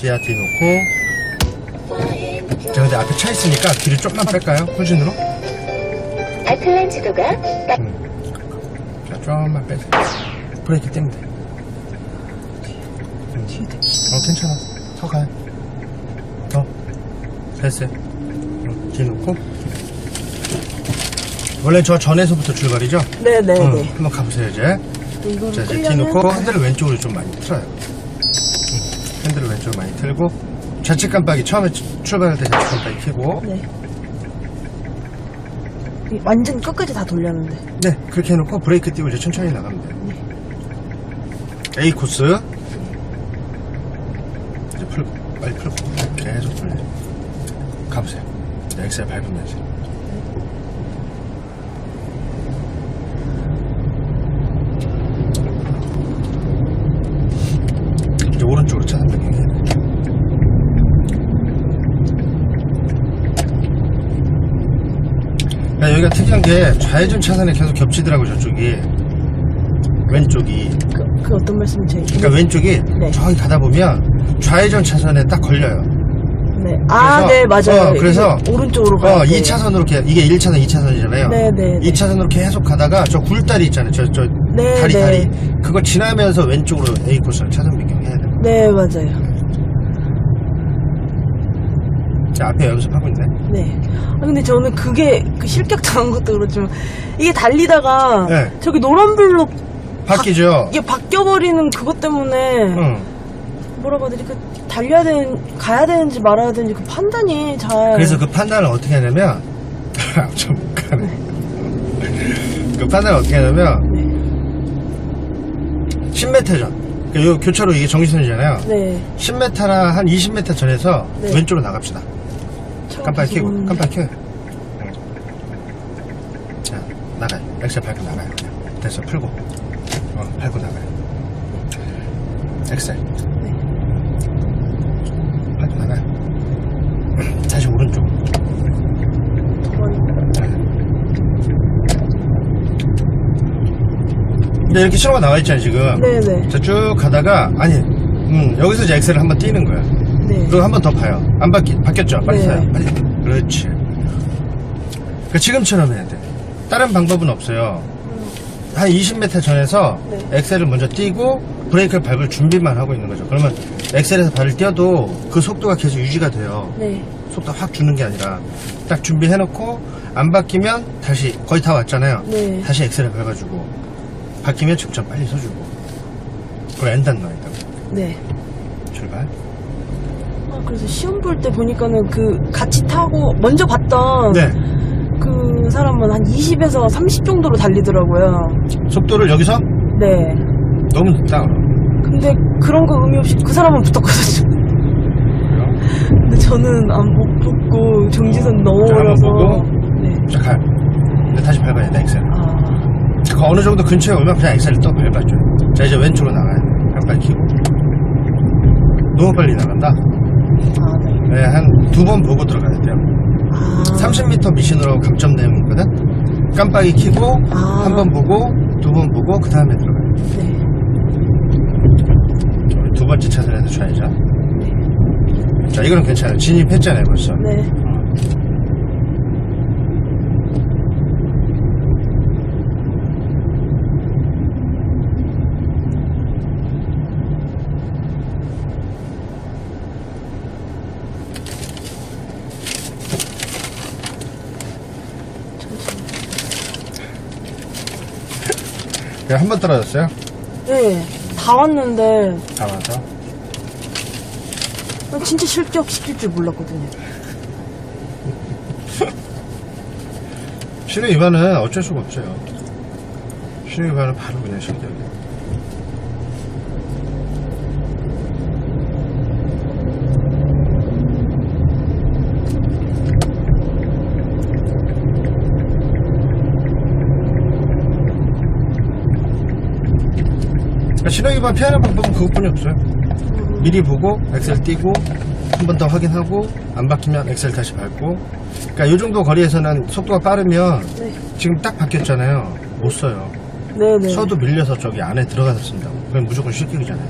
GRT 놓고 자 근데 앞에 차 있으니까 뒤를 조금만 뺄까요? 후진으로? 아틀란티도가 음. 자 조금만 빼세요 브레이크 떼면 돼 음. 어 괜찮아 더 가요 더 됐어요 음, 뒤 놓고 원래 저 전에서부터 출발이죠? 네네네. 응, 한번 가보세요 이제 자, 이제 뒤 놓고 핸들을 왼쪽으로 좀 많이 틀어요. 응, 핸들을 왼쪽으로 많이 틀고 좌측 깜빡이 처음에 출- 출발할 때 좌측 깜빡이 켜고 네. 이 완전 끝까지 다 돌렸는데. 네 그렇게 해놓고 브레이크 띄고 이제 천천히 나가면 돼요. A 코스 이제 풀고 빨리 풀고 계속 풀려 가보세요. 이제 엑셀 밟으면서 오른쪽으로 돼. 야, 여기가 특이한 게 좌회전 차선에 계속 겹치더라고 저쪽이 왼쪽이 그, 그 어떤 말씀이세요? 그러니까 왼쪽이 네. 저기 가다 보면 좌회전 차선에 딱 걸려요 네. 아, 네, 맞아요. 어, 그래서- 오른쪽으로 가요. 어 2차선으로 이게 1차선 2차선이잖아요 네, 네. 네. 2차선으로 계속 가다가 저 굴다리 있잖아요 저, 저 네, 다리 네. 다리 그거 지나면서 왼쪽으로 A 코스를 차선 변경해야 네, 맞아요. 자, 앞에 연습하고 있네 네. 아, 근데 저는 그게 그 실격 당한 것도 그렇지만 이게 달리다가 네. 저기 노란불로 바뀌죠 이게 바뀌어버리는 그것 때문에 응. 뭐라고 해야 되지? 그 달려야 되는 가야 되는지 말아야 되는지 그 판단이 잘 그래서 그 판단을 어떻게 하냐면 좀 가네. 그 판단을 어떻게 하냐면 네. 10m 전. 그러니까 요 교차로 이게 정지선이잖아요. 네. 10m나 한 20m 전에서 네. 왼쪽으로 나갑시다. 깜빡이 켜고, 오는데. 깜빡이 켜요. 응. 자, 나가요. 엑셀 밟고 나가요. 그냥. 됐어, 풀고. 어, 밟고 나가요. 엑셀. 네. 밟고 나가요. 다시 오른쪽. 근데 이렇게 신호가 나와 있잖아요, 지금. 네네. 자, 쭉 가다가, 아니, 음, 여기서 이제 엑셀을 한번 띄는 거야. 네. 그리고 한 번더 봐요. 안 바뀌, 바뀌었죠? 빨리 네. 타요. 빨리. 그렇지. 그 지금처럼 해야 돼. 다른 방법은 없어요. 한 20m 전에서 네. 엑셀을 먼저 띄고 브레이크를 밟을 준비만 하고 있는 거죠. 그러면 엑셀에서 발을 띄어도 그 속도가 계속 유지가 돼요. 네. 속도 확 주는 게 아니라 딱 준비해놓고 안 바뀌면 다시 거의 다 왔잖아요. 네. 다시 엑셀을 밟아주고 바뀌면 직접 빨리 서주고 그리고 엔단 넣어야 돼. 네. 출발. 아, 그래서 시험 볼 때 보니까는 그 같이 타고 먼저 봤던 네. 그 사람은 한 20에서 30 정도로 달리더라고요. 속도를 여기서 네. 너무 늦다. 그럼. 근데 그런 거 의미 없이 그 사람은 붙었거든요. 근데 저는 안 못 붙고 정지선 자, 넘어버려서. 한번 네. 자, 가요. 근데 다시 밟아야 돼, 엑셀. 아, 그 어느 정도 근처에 오면 그냥 엑셀을 또 밟아줘요. 자, 이제 왼쪽으로 나가요. 깜빡 켜고. 너무 빨리 나간다. 아, 네. 네, 한 두 번 보고 들어가야 돼요. 아, 30m 미신으로 감점 내용이거든? 깜빡이 켜고, 아. 한번 보고, 두 번 보고, 그 다음에 들어가요. 네. 두 번째 차선에서 좌회전. 자, 이거는 괜찮아요. 진입했잖아요, 벌써. 네. 네, 한 번 떨어졌어요? 네. 다 왔는데, 다 와서. 난 진짜 실격 시킬 줄 몰랐거든요. 신호 위반은 어쩔 수가 없어요. 신호 위반은 바로 그냥 실격이에요. 신호 위반 피하는 방법은 그것뿐이 없어요. 미리 보고 엑셀 띄고 한 번 더 확인하고 안 바뀌면 엑셀 다시 밟고 그러니까 이 정도 거리에서는 속도가 빠르면 네. 지금 딱 바뀌었잖아요 못 써요 네네. 서도 밀려서 저기 안에 들어가서 쓴다고 그럼 무조건 실격이잖아요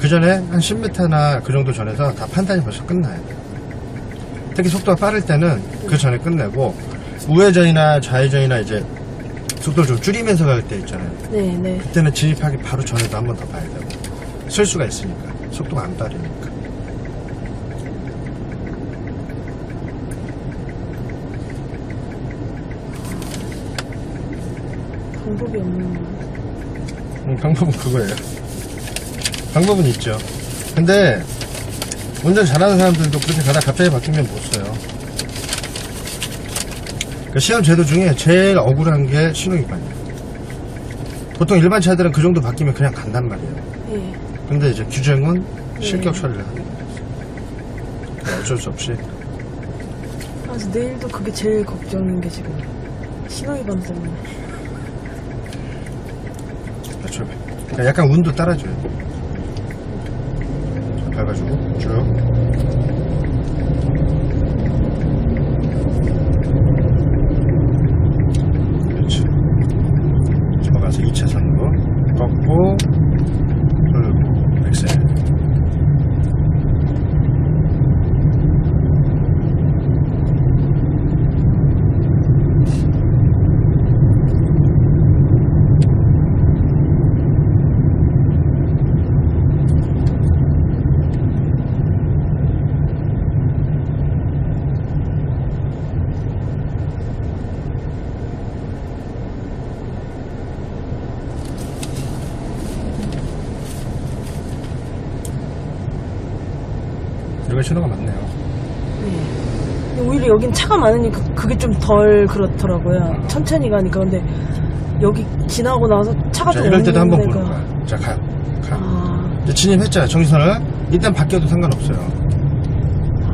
그 전에 한 10m나 그 정도 전에서 다 판단이 벌써 끝나야 돼요. 특히 속도가 빠를 때는 그 전에 끝내고 우회전이나 좌회전이나 이제 속도를 좀 줄이면서 갈 때 있잖아요. 네, 네. 그때는 진입하기 바로 전에도 한 번 더 봐야 되고 실수가 있으니까 속도가 안 빠르니까. 방법이 없는 음, 방법은 그거예요. 방법은 있죠. 근데 운전 잘하는 사람들도 그렇게 가다 갑자기 바뀌면 못 써요. 그 시험 제도 중에 제일 억울한 게 신호위반이에요. 보통 일반 차들은 그 정도 바뀌면 그냥 간단 말이에요. 예. 근데 이제 규정은 실격 네. 처리를 하는 거예요. 어쩔 수 없이. 그래서 내일도 그게 제일 걱정인 게 지금 신호위반 때문에. 그렇죠. 그러니까 약간 운도 따라줘요. 자, 밟아주고 쭉. 그렇지. 접어가서 2차선으로 꺾고 그리고 엑셀. 여기가 신호가 많네요. 네. 오히려 여긴 차가 많으니까 그게 좀 덜 그렇더라고요. 천천히 가니까. 근데 여기 지나고 나서 차가 자, 좀 이럴 때도 한번 보는 거야. 자, 가요. 가. 아, 이제 진입했잖아요. 정지선을. 일단 바뀌어도 상관없어요.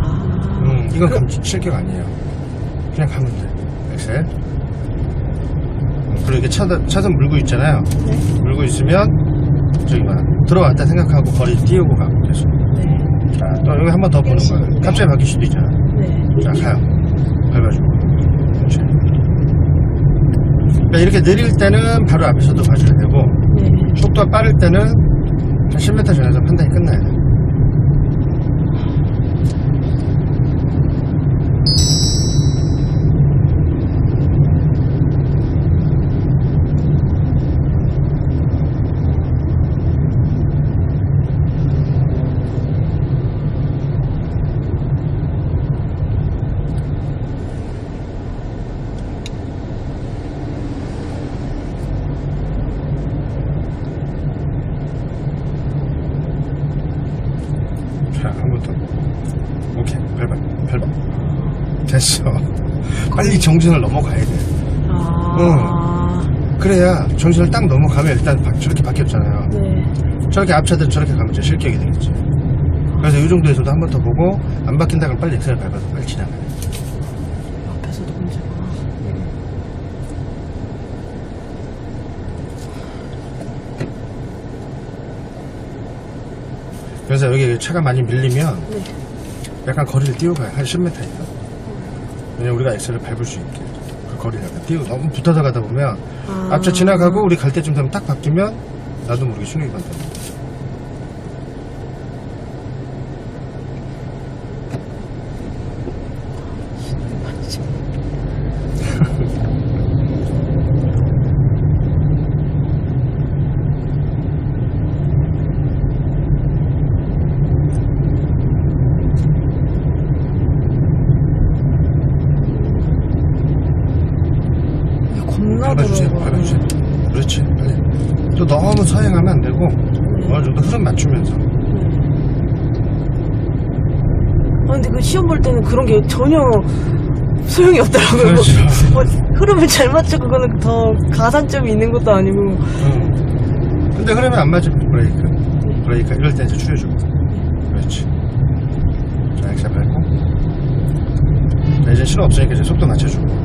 아. 음, 이건 감- 실격 아니에요. 그냥 가면 돼. 엑셀. 음, 그리고 이게 차선, 차선 물고 있잖아요. 네. 물고 있으면, 저기 막, 들어왔다 생각하고 거리 띄우고 가고 계속. 네. 자, 또 여기 한 번 더 보는 거예요. 갑자기 바뀔 수도 있잖아. 네. 자, 가요. 밟아주고. 그렇지. 그러니까 이렇게 느릴 때는 바로 앞에서도 봐줘야 되고, 네. 속도가 빠를 때는 한 10m 전에서 판단이 끝나야 돼. 자, 한 번 더. 오케이, 밟아, 밟아. 됐어. 빨리 정신을 넘어가야 돼. 아. 그래야 정신을 딱 넘어가면 일단 바- 저렇게 바뀌었잖아요. 네. 저렇게 앞차들 저렇게 가면 이제 실격이 되겠지. 그래서 이 정도에서도 한 번 더 보고 안 바뀐다 그러면 빨리 엑셀 밟아서 빨리 지나가야 돼. 앞에서도 문제구나. 그래서 여기 차가 많이 밀리면 네. 약간 거리를 띄워가요. 한 10m 이상. 왜냐면 우리가 엑셀을 밟을 수 있게. 그 거리를 약간 띄우고 너무 붙어서 가다 보면 아. 앞차 지나가고 우리 갈 때쯤 되면 딱 바뀌면 나도 모르게 신호기 간다. 이거 겁나 밟아주세요. 더라고요. 밟아주세요. 그렇지. 빨리. 또 너무 서행하면 안 되고 어느 정도 흐름 맞추면서. 아, 근데 그 시험 볼 때는 그런 게 전혀 소용이 없더라고요. 그렇죠. 뭐, 흐름을 잘 맞춰 그거는 더 가산점이 있는 것도 아니고. 응. 근데 흐름이 안 맞으면 브레이크. 브레이크. 이럴 때 이제 줄여주고. 그렇지. 자, 엑셀 밟고. 자, 이제 신호 없으니까 이제 속도 맞춰주고.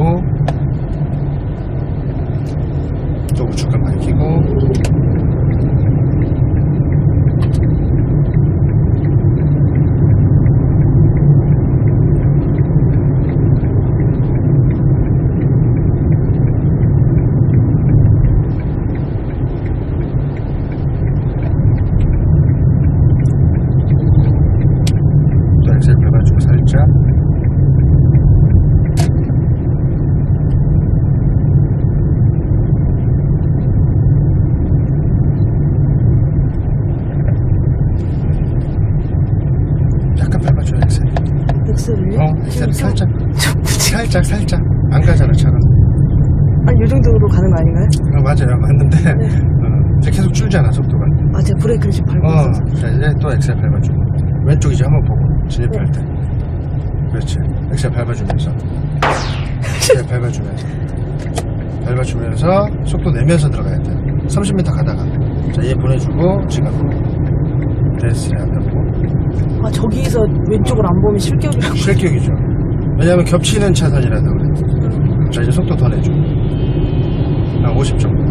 내주고. 또 우측간 밝히고. 또 엑셀 밟아주고 살짝. 약간 밟아줘요 엑셀. 엑셀을요? 어, 살짝. 저 굳이 살짝 살짝. 안 가잖아 차가. 한이 정도로 가는 거 아닌가요? 어, 맞아요. 맞는데 네. 어, 이제 계속 줄잖아 속도가. 아 제가 브레이크를 지금 밟고 어, 있어서 자 이제 또 엑셀 밟아주고 왼쪽 이제 한번 보고 진입할 때. 그렇지. 엑셀 밟아주면서. 엑셀 밟아주면서. 밟아주면서 속도 내면서 들어가야 돼. 30m 가다가. 자, 얘 보내주고 지금. 됐어요. 아 저기서 왼쪽을 안 보면 실격이라고 실격이죠. 왜냐면 겹치는 차선이라서 그래. 자, 이제 속도 더 내줘. 한50 정도.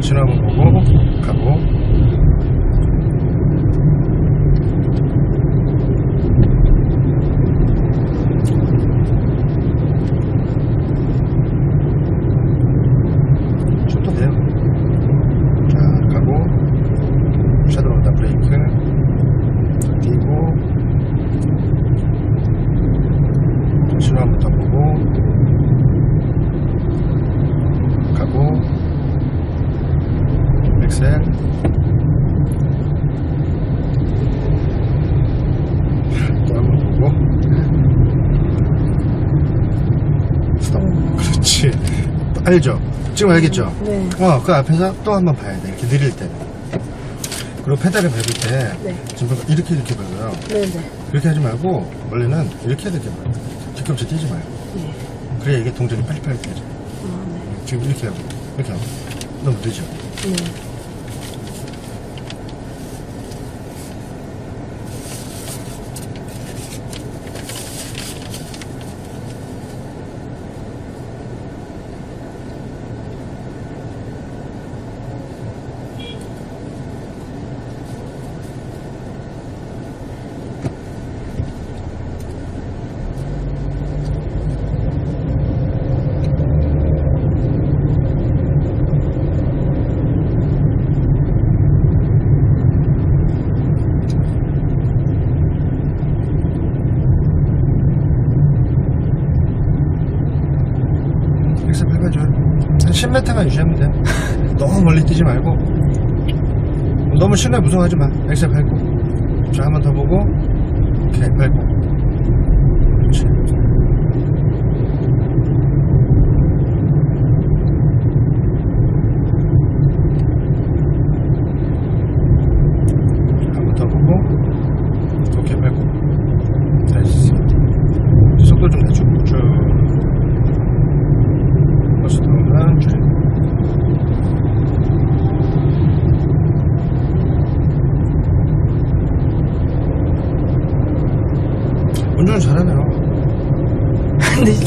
신호 한번 보고, 가고. 속도 내요. 자, 가고, 샤도로 온다 브레이크. 띄고, 신호 한 번 더 보고, 가고, 엑셀. 또 한번 보고, 스톱. 그렇지. 알죠? 지금 알겠죠? 네. 어, 그 앞에서 또 한번 봐야 돼. 이렇게 느릴 때는. 그리고 페달을 밟을 때, 네. 지금 이렇게 이렇게 밟아요. 네네 그렇게 하지 말고, 원래는 이렇게 이렇게 밟아요. 뒤꿈치 뛰지 말고. 네. 그래야 이게 동작이 빨리빨리 되죠. 아, 네. 지금 이렇게 하고, 이렇게 하고. 너무 늦죠? 네. 3m만 유지하면 돼 너무 멀리 뛰지 말고. 너무 실내 무서워하지 마. 엑셀 밟고. 자 한 번 더 보고 이렇게 밟고.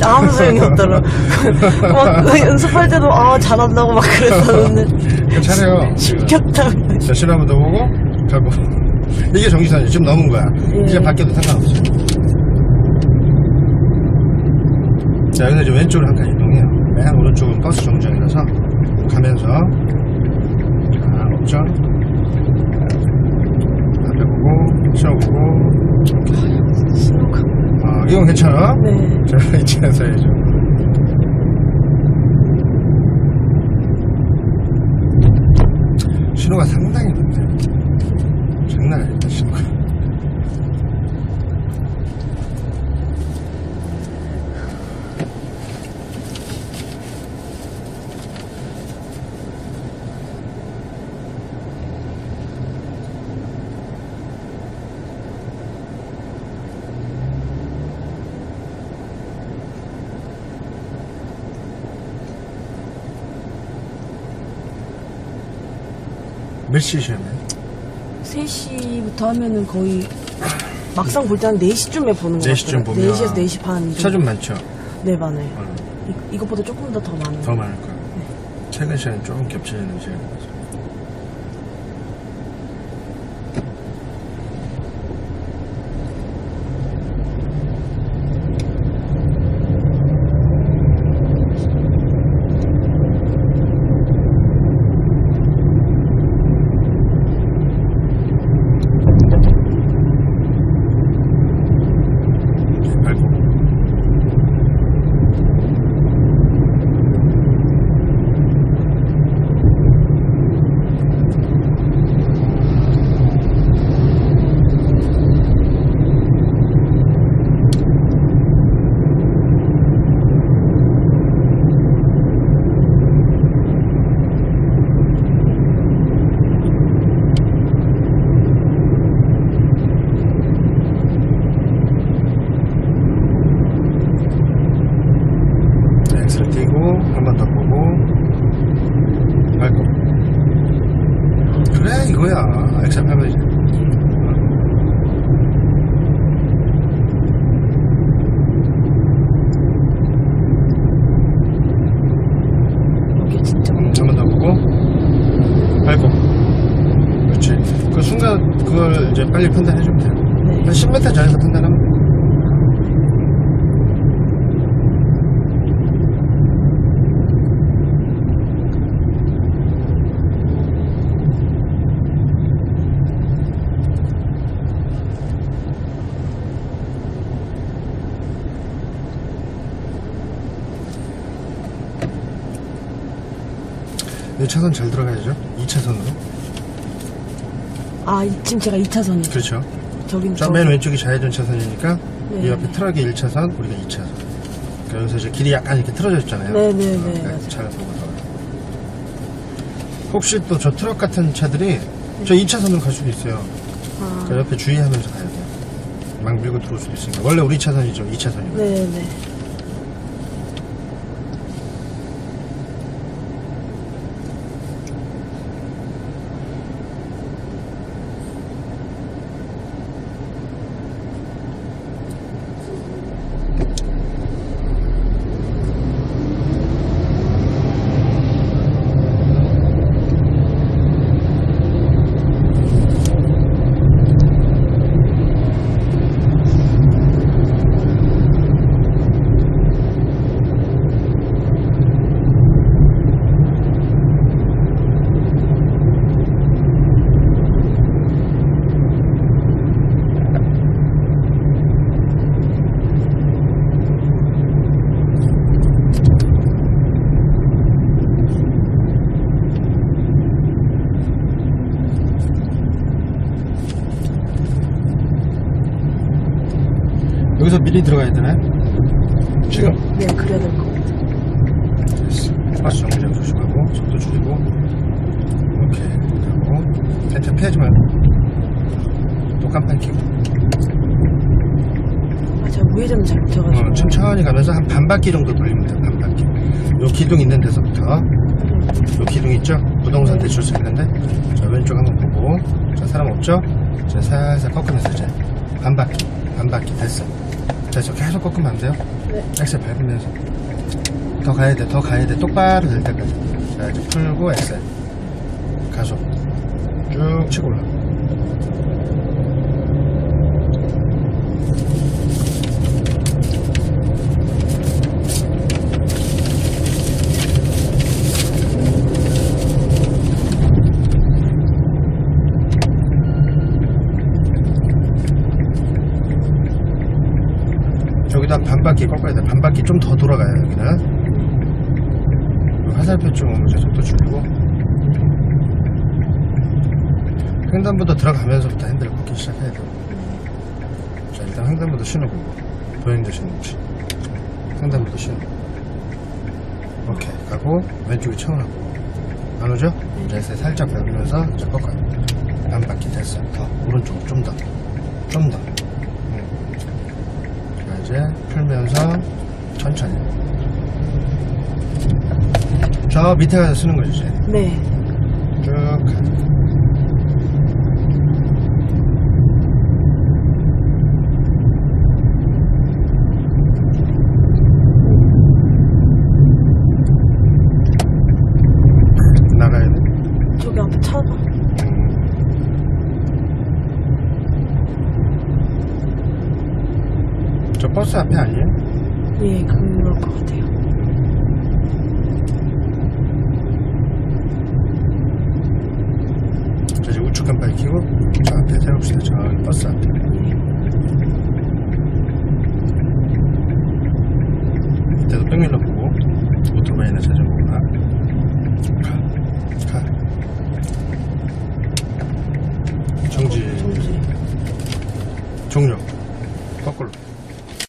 아무 소용이 없더라 막 연습할 때도 아 잘한다고 막 그랬었는데. 실격당 자, 신호 한번 더 보고, 가고. 이게 정지선이지. 지금 넘은 거야. 예. 이제 바뀌어도 상관없어. 자, 여기서 이제 왼쪽으로 한 칸 이동해요. 맨 오른쪽은 버스 정류장이라서 가면서. 자, 업전. 앞에 보고, 신호 보고. 이건 괜찮아? 네 자, 이쯤에서 해야죠. 신호가 상당히 높네. 장난 아니다, 신호가. 몇 시에 시험해요? 3시부터 하면은 거의 막상 볼 때 한 4시쯤에 보는 거 4시쯤 같아요. 보면 4시에서 4시 반. 차 좀 많죠? 네, 많아요. 어, 이, 이것보다 조금 더 더 많아요. 더 많을 거야. 퇴근 시간 조금 겹치는 시간이죠. 아이고. 네, 엑셀 띄고 한 번 더 보고 밟고 그래 이거야 엑셀 밟아야지 여기 진짜 많아요. 한 번 더 보고 밟고 그렇지 그 순간 그걸 이제 빨리 판단해 주면 돼요 네. 한 10m 전에서 판단하면 돼. 이 차선 잘 들어가야죠. 2차선으로. 아, 이- 지금 제가 2차선이요. 그렇죠. 저긴 저 저- 맨 왼쪽이 좌회전 차선이니까 네. 이 옆에 트럭이 1차선, 우리가 2차선. 그러니까 여기서 이제 길이 약간 이렇게 틀어져 있잖아요. 네, 네, 어, 네, 그러니까 맞아요. 차를 보고 서 혹시 또 저 트럭 같은 차들이 저 2차선으로 갈 수도 있어요. 아, 저 옆에 주의하면서 가야 돼요. 막 밀고 들어올 수도 있으니까. 원래 우리 차선이죠. 2차선이고. 네, 네. 미리 들어가야 되나요? 지금? 네, 그래야 될 것 같아요. 버스 정류장 조심하고, 속도 줄이고. 오케이. 그리고 텐트 피하지 말고. 또 깜빡이 켜고. 아, 제가 우회전을 잘 못해가지고. 어, 천천히 가면서 한 반 바퀴 정도 돌리면 돼요, 반 바퀴. 요 기둥 있는 데서부터. 요 기둥 있죠? 부동산 네. 대출 수 있는데. 자, 왼쪽 한번 보고. 자, 사람 없죠? 자, 살살 꺾으면서 이제. 반 바퀴, 반 바퀴. 됐어. 됐어. 계속 꺾으면 안 돼요? 네. 엑셀 밟으면서. 더 가야 돼, 더 가야 돼. 똑바로 될 때까지. 자, 이제 풀고 엑셀. 가속. 쭉 치고 올라. 여기다 반 바퀴 꺾어야 돼. 반 바퀴 좀 더 돌아가요, 여기는. 요 화살표 쪽 오면 속도 줄이고. 횡단보도 들어가면서부터 핸들을 꺾기 시작해야 돼요. 자, 일단 횡단보도 신호고. 보행자 신호지. 횡단보도 신호. 오케이. 가고, 왼쪽이 차오나고. 안 오죠? 이제 살짝 밟으면서 이제 꺾어요. 반 바퀴 됐어. 더. 오른쪽 좀 더. 좀 더. 자, 이제 풀면서 천천히. 저 밑에 가서 쓰는 거지, 이제. 네. 쭉 버스 앞에 아니에요? 예, 그럴 것 같아요. 저 이제 우측간 밝히고 저 앞에 세웁시다. 저기 버스 앞에. 이때도 백밀러 보고 오토바이나 찾아보고 가. 가. 가. 정지. 어, 정지. 종료. 거꾸로.